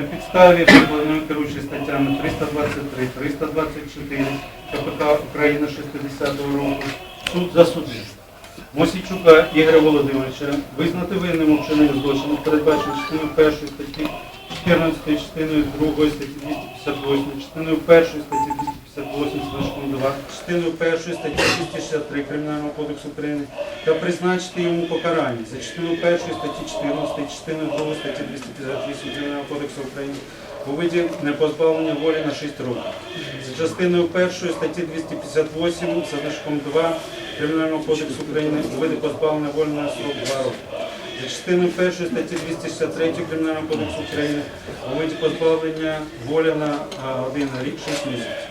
На підставі викладеної керуючи статтями 323, 324 КПК України 60-го року суд засудив Мосійчука Ігоря Володимировича визнати винним у злочину, передбачено частиною 1 статті 14, частиною 2 статті 258, частиною 1 статті 258 значком 2, частиною 1 статті 263 Кримінального кодексу України та призначити йому покарання за частиною 1 статті 14, частиною 2 статті 258 Кримінального кодексу України у виді непозбавлення волі на 6 років. За частиною 1 статті 258 за значком 2 Кримінального кодексу України у виді позбавлення волі на срок 2 роки. За частиною 1 статті 263 Кримінального кодексу України у виді позбавлення волі на а, 1 рік 6 місяців.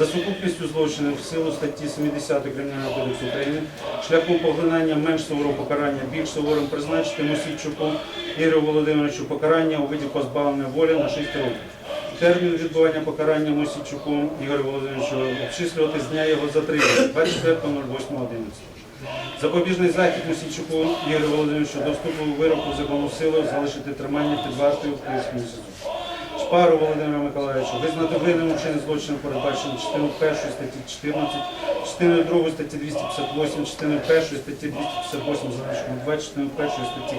За сукупністю злочинів в силу статті 70 Кримінального кодексу України шляхом поглинання менш суворого покарання більш суворим призначити Мосійчуку Ігорю Володимировичу покарання у виді позбавлення волі на 6 років. Термін відбування покарання Мосійчуку Ігорю Володимировичу обчислювати з дня його затримання 24.08.11. Запобіжний захід Мосійчуку Ігорю Володимировичу до вироку закону сили залишити тримання під вартою в Київському СІЗО. Шпару Володимира Миколаївича визнати винним у злочину передбачено частиною 1 статті 14, частиною 2 статті 258, частиною 1 статті 258 за значком 2, частиною 1 статті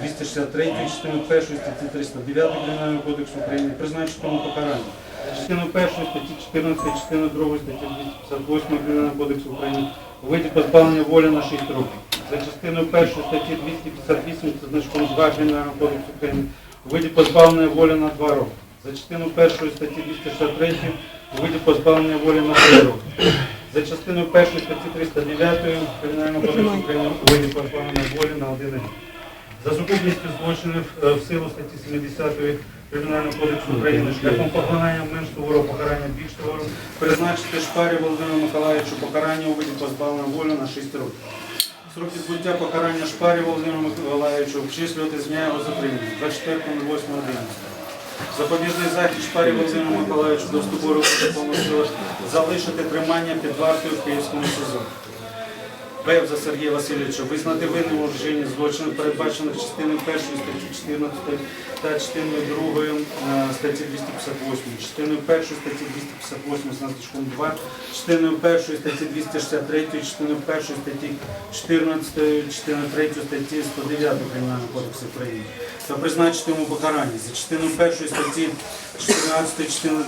263, частиною 1 статті 309 Кримінального кодексу України призначити йому покарання. Частиною 1 статті 14, частиною 2 статті 258 Кримінального кодексу України у виді позбавлення волі на 6 років. За частиною 1 статті 258 за значком 2 Кримінального кодексу України виді позбавлення волі на 2 роки. За частиною 1 статті 263 у виді позбавлення волі на 3 роки. За частиною 1 статті 309 Кримінального кодексу України у виді позбавлення волі на 1 рік. За сукупністю злочинів е, в силу статті 70 Кримінального кодексу України шляхом поглинання менш суворого покарання більш суворого призначити шпарі Володимиру Миколаївичу покарання у виді позбавлення волі на 6 років. Срок відбуття покарання шпарі Володимиру Миколаївичу обчислювати з дня його затримання 24.08.11. Запобіжний захід шпарі Володимиру Миколаївичу до ступору року залишити тримання під вартою в Київському СИЗО. Бевза Сергія Васильовича визнати винним у вчиненні злочинів, передбачених частиною 1 статті 14 та частиною 2 е, статті 258, частиною 1 статті 258 з значком 2, частиною 1 статті 263, частиною 1 статті 14, частиною 3 статті 109 Кримінального кодексу України та призначити йому покарання за частиною 1 статті 14, частиною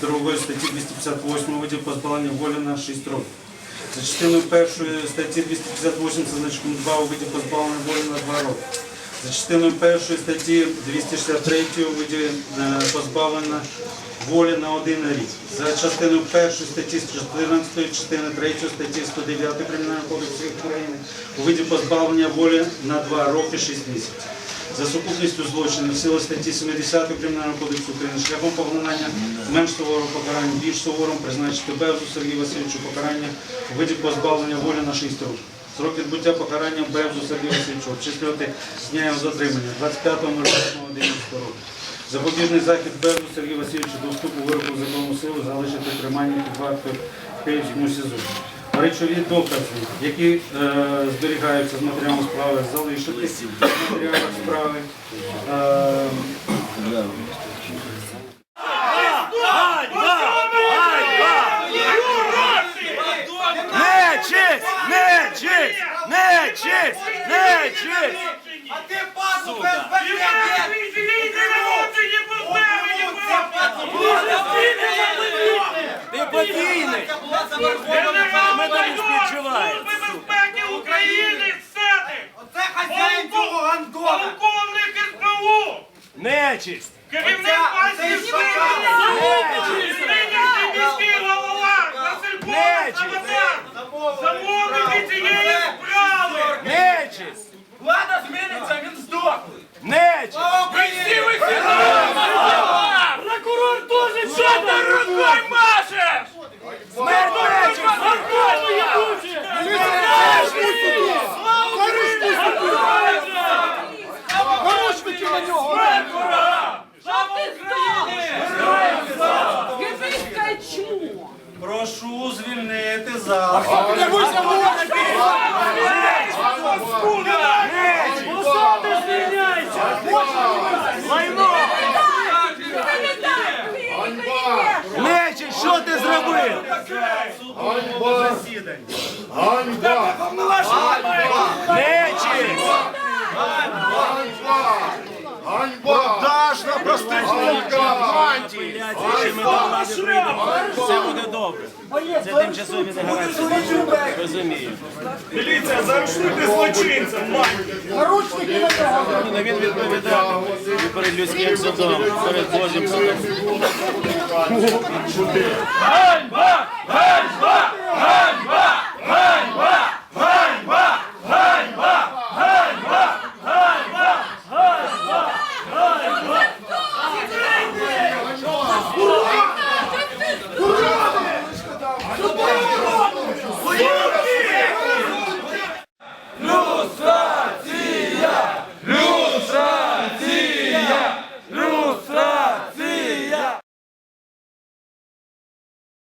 2 статті 258 видів позбавлення волі на 6 років. За частиною першої статті 258 за значком 2 у виді позбавлення волі на 2 роки. За частиною першої статті 263 у виді е, позбавлення волі на 1 рік. За частиною першої статті 14, частини 3 статті 109 Кримінального кодексу України у виді позбавлення волі на 2 роки 6 місяців. За сукупністю злочинів в силу статті 70 Кримінального кодексу України шляхом поглинання менш суворого покарання більш суворим призначити Бевзу Сергію Васильовичу покарання у виді позбавлення волі на 6 років. Срок відбуття покарання Бевзу Сергію Васильовичу обчислювати з дня його затримання 25.08.11 року. Запобіжний захід Бевзу Сергію Васильовичу до вступу вироку в законну силу залишити тримання під вартою в Київському СІЗО. Речові докази, які е, зберігаються з матеріалом справи, залишити в матеріалах справи. Е, Нечисть! Нечисть! Нечисть! Нечисть! А ти падло безпредельник! Ти подійний! Нечисть! Керівник! Нинішній міський голова! Василь Борис Самодар! Замовники цієї справи! Нечисть! Влада зміниться, він здохне! Нечисть! Слава Україні! Прокурор теж що ти рукой Ганьба! Ганьба! Нечисть! Ганьба! Ганьба! Продажна проститутка! Все буде добре. Це тимчасові не гарантії. Розумію. Заарештуйте злочинця, мать! Ну, Він відповідає і перед людським судом, перед Божим судом.